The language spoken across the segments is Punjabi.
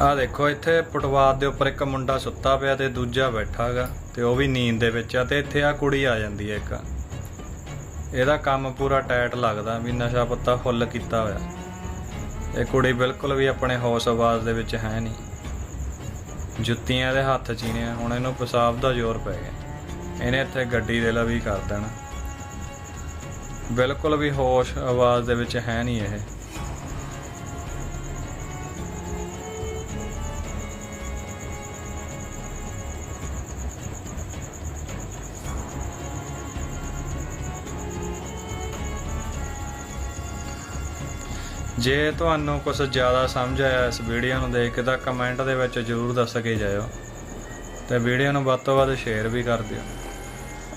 ਆ ਦੇਖੋ, ਇੱਥੇ ਫੁੱਟਬਾਲ ਦੇ ਉੱਪਰ ਇੱਕ ਮੁੰਡਾ ਸੁੱਤਾ ਪਿਆ ਤੇ ਦੂਜਾ ਬੈਠਾ ਹੈਗਾ ਤੇ ਉਹ ਵੀ ਨੀਂਦ ਦੇ ਵਿੱਚ ਆ, ਤੇ ਇੱਥੇ ਆ ਕੁੜੀ ਆ ਜਾਂਦੀ ਹੈ ਇੱਕ। ਇਹਦਾ ਕੰਮ ਪੂਰਾ ਟਾਈਟ ਲੱਗਦਾ, ਵੀ ਨਸ਼ਾ ਪੱਤਾ ਫੁੱਲ ਕੀਤਾ ਹੋਇਆ। ਇਹ ਕੁੜੀ ਬਿਲਕੁਲ ਵੀ ਆਪਣੇ ਹੋਸ਼ ਆਵਾਜ਼ ਦੇ ਵਿੱਚ ਹੈ ਨਹੀਂ। ਜੁੱਤੀਆਂ ਦੇ ਹੱਥ 'ਚ ਹੁਣ ਇਹਨੂੰ ਪਿਸ਼ਾਬ ਦਾ ਜ਼ੋਰ ਪੈ ਗਿਆ। ਇਹਨੇ ਇੱਥੇ ਗੱਡੀ ਦੇ ਲਾ ਵੀ ਕਰ ਦੇਣਾ। ਬਿਲਕੁਲ ਵੀ ਹੋਸ਼ ਆਵਾਜ਼ ਦੇ ਵਿੱਚ ਹੈ ਨਹੀਂ ਇਹ। ਜੇ ਤੁਹਾਨੂੰ ਕੁਝ ਜ਼ਿਆਦਾ ਸਮਝ ਆਇਆ ਇਸ ਵੀਡੀਓ ਨੂੰ ਦੇਖ ਕੇ ਤਾਂ ਕਮੈਂਟ ਦੇ ਵਿੱਚ ਜਰੂਰ ਦੱਸ ਕੇ ਜਾਇਓ ਤੇ ਵੀਡੀਓ ਨੂੰ ਵੱਧ ਤੋਂ ਵੱਧ ਸ਼ੇਅਰ ਵੀ ਕਰ ਦਿਓ।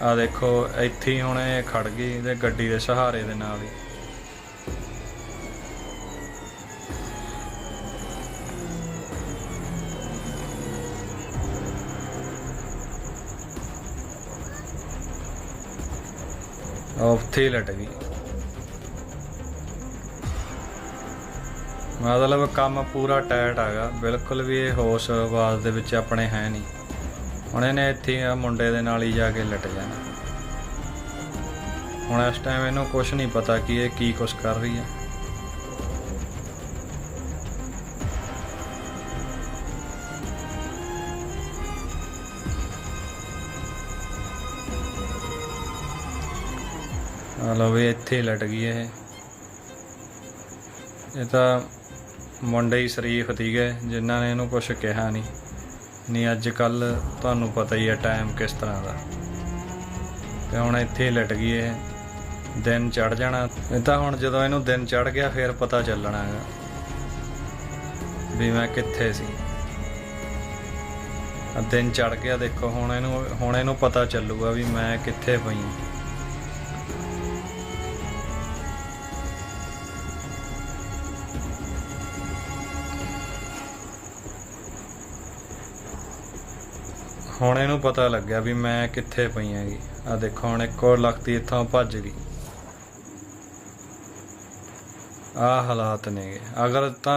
ਆ ਦੇਖੋ, ਇੱਥੇ ਹੀ ਹੁਣ ਇਹ ਖੜ ਗਈ ਤੇ ਗੱਡੀ ਦੇ ਸਹਾਰੇ ਦੇ ਨਾਲ ਹੀ। ਉੱਥੇ ਹੀ ਲਟ ਗਈ। ਮਤਲਬ ਕੰਮ ਪੂਰਾ ਟਾਈਟ ਹੈਗਾ। ਬਿਲਕੁਲ ਵੀ ਇਹ ਹੋਸ਼ ਆਵਾਜ਼ ਦੇ ਵਿੱਚ ਆਪਣੇ ਹੈ ਨਹੀਂ। ਹੁਣ ਇਹਨੇ ਇੱਥੇ ਆ ਮੁੰਡੇ ਦੇ ਨਾਲ ਹੀ ਜਾ ਕੇ ਲਟ ਜਾਣਾ। ਹੁਣ ਇਸ ਟਾਈਮ ਇਹਨੂੰ ਕੁਝ ਨਹੀਂ ਪਤਾ ਕਿ ਇਹ ਕੀ ਕੁਛ ਕਰ ਰਹੀ ਹੈ। ਆ ਲਓ ਵੀ ਇੱਥੇ ਹੀ ਲਟ ਗਈ ਇਹ। ਇਹ ਤਾਂ ਮੁੰਡੇ ਹੀ ਸ਼ਰੀਫ ਸੀਗੇ, ਜਿਨ੍ਹਾਂ ਨੇ ਇਹਨੂੰ ਕੁਝ ਕਿਹਾ ਨਹੀਂ। ਨਹੀਂ, ਅੱਜ ਕੱਲ ਤੁਹਾਨੂੰ ਪਤਾ ਹੀ ਹੈ ਟਾਈਮ ਕਿਸ ਤਰ੍ਹਾਂ ਦਾ। ਤੇ ਹੁਣ ਇੱਥੇ ਲਟ ਗਈ ਇਹ। ਦਿਨ ਚੜ ਜਾਣਾ। ਇਹ ਤਾਂ ਹੁਣ ਜਦੋਂ ਇਹਨੂੰ ਦਿਨ ਚੜ ਗਿਆ, ਫਿਰ ਪਤਾ ਚੱਲਣਾ ਹੈਗਾ ਵੀ ਮੈਂ ਕਿੱਥੇ ਸੀ। ਦਿਨ ਚੜ ਗਿਆ, ਦੇਖੋ, ਹੁਣ ਇਹਨੂੰ ਹੁਣ ਇਹਨੂੰ ਪਤਾ ਚੱਲੂਗਾ ਵੀ ਮੈਂ ਕਿੱਥੇ ਪਈ ਹੁਣ ਇਹਨੂੰ ਪਤਾ ਲੱਗਿਆ ਵੀ ਮੈਂ ਕਿੱਥੇ ਪਈ ਹੈਗੀ ਆ ਦੇਖੋ, ਹੁਣ ਇੱਕ ਹੋਰ ਲਖਤੀ ਇੱਥੋਂ ਭੱਜ ਗਈ। ਆ ਹਾਲਾਤ ਨੇਗੇ ਅਗਰ ਤਾਂ